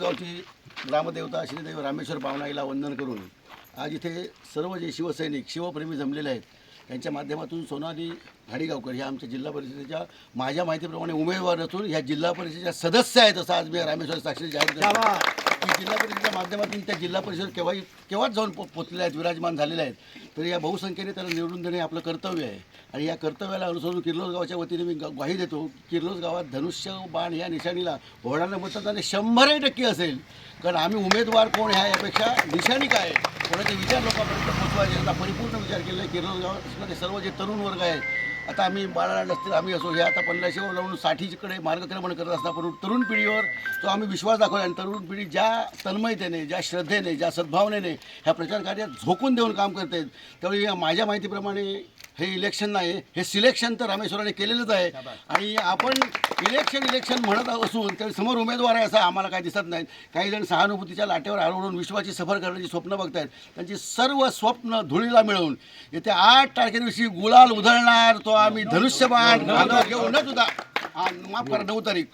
गावची ग्रामदेवता श्रीदेव रामेश्वर पावनाईला वंदन करून आज इथे सर्व जे शिवसैनिक शिवप्रेमी जमलेले आहेत त्यांच्या माध्यमातून सोनाली घाडीगावकर ह्या आमच्या जिल्हा परिषदेच्या माझ्या माहितीप्रमाणे उमेदवार असून ह्या जिल्हा परिषदेच्या सदस्य आहेत असं आज मी रामेश्वर साक्षी जाहीर करतो. की जिल्हा परिषदेच्या माध्यमातून त्या जिल्हा परिषद केव्हाही केव्हाच जाऊन पो पोचलेल्या आहेत विराजमान झालेल्या आहेत. तर या बहुसंख्येने त्याला निवडून देणे आपलं कर्तव्य आहे. आणि या कर्तव्याला अनुसरून किर्लोसगावच्या वतीने मी ग्वाही देतो. किर्लोस गावात धनुष्य बाण या निशाणीला होणारं मतदान शंभरही टक्के असेल. कारण आम्ही उमेदवार कोण ह्या यापेक्षा निशाणी काय कोणाचे विचार लोकांपर्यंत पोचवायचे याचा परिपूर्ण विचार केलेला आहे किर्लोस सर्व जे तरुण वर्ग आहेत आता आम्ही बाळाला नसतील आम्ही असो हे आता पन्नाशी लावून साठीकडे मार्गक्रमण करत असता पण तरुण पिढीवर तो आम्ही विश्वास दाखवला आणि तरुण पिढी ज्या तन्मयतेने ज्या श्रद्धेने ज्या सद्भावनेने ह्या प्रचार कार्यात झोकून देऊन काम करते त्यावेळी माझ्या माहितीप्रमाणे हे इलेक्शन नाही हे सिलेक्शन तर रामेश्वराने केलेलंच आहे. आणि आपण इलेक्शन इलेक्शन म्हणत असून त्या समोर उमेदवार आहे असं आम्हाला काही दिसत नाही. काही जण सहानुभूतीच्या लाटेवर आरोळून विश्वाची सफर करण्याची स्वप्न बघतायत. त्यांची सर्व स्वप्न धुळीला मिळवून येत्या आठ तारखेदिवशी गुलाल उधळणार तो आम्ही धनुष्यबाण. घेऊनच उदा हा, माफ करा नऊ तारीख.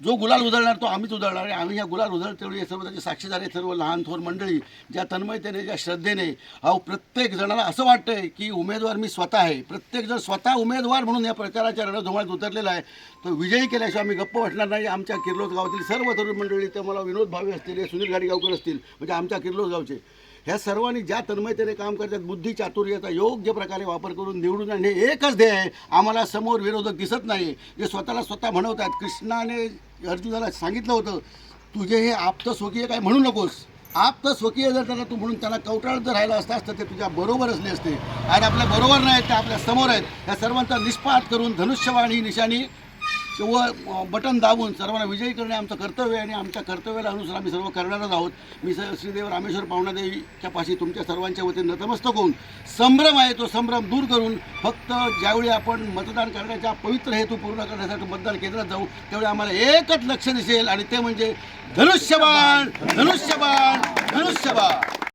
जो गुलाल उधळणार तो आम्हीच उधळणार आहे. आम्ही ह्या गुलाल उधळतेवेळी सर्व त्याचे साक्षीदार आहे सर्व लहान थोर मंडळी ज्या तन्मयतेने ज्या श्रद्धेने अहो प्रत्येक जणाला असं वाटतंय की उमेदवार मी स्वतः आहे. प्रत्येक जण स्वतः उमेदवार म्हणून या प्रचाराच्या रणधुमाळ्यात उतरलेला आहे. तो विजयी केल्याशिवाय आम्ही गप्प वाटणार नाही. आमच्या किर्लोद गावातील सर्व तरुण मंडळी ते मला विनोद भावे असतील हे सुनील गाडीगावकर असतील म्हणजे आमच्या किर्लोद गावचे ह्या सर्वांनी ज्या तन्मयतेने काम करतात बुद्धी चातुर्याचा योग्य प्रकारे वापर करून निवडून आणणे हे एकच ध्येय आहे. आम्हाला समोर विरोधक दिसत नाही. जे स्वतःला स्वतः म्हणवतात कृष्णाने अर्जुनाला सांगितलं होतं तुझे हे आप्त स्वकीय काय म्हणू नकोस. आप्त स्वकीय जर त्याला तू म्हणून त्याला कवटाळत जर राहिला असतास तर ते तुझ्या बरोबर असले असते. आणि आपल्या बरोबर नाहीत ते आपल्यासमोर आहेत. या सर्वांचा निष्पात करून धनुष्यवाणी निशाणी व बटन दाबून सर्वांना विजयी करणे आमचं कर्तव्य आहे आणि आमच्या कर्तव्याला अनुसार आम्ही सर्व करणारच आहोत. मी स श्रीदेव रामेश्वर पाहुणादेवीच्या पाशी तुमच्या सर्वांच्या वतीने नतमस्तक होऊन संभ्रम आहे तो संभ्रम दूर करून फक्त ज्यावेळी आपण मतदान करण्याच्या पवित्र हेतू पूर्ण करण्यासाठी मतदान केंद्रात जाऊ त्यावेळी आम्हाला एकच लक्ष दिसेल आणि ते म्हणजे धनुष्यबाण धनुष्यबाण धनुष्यबाण.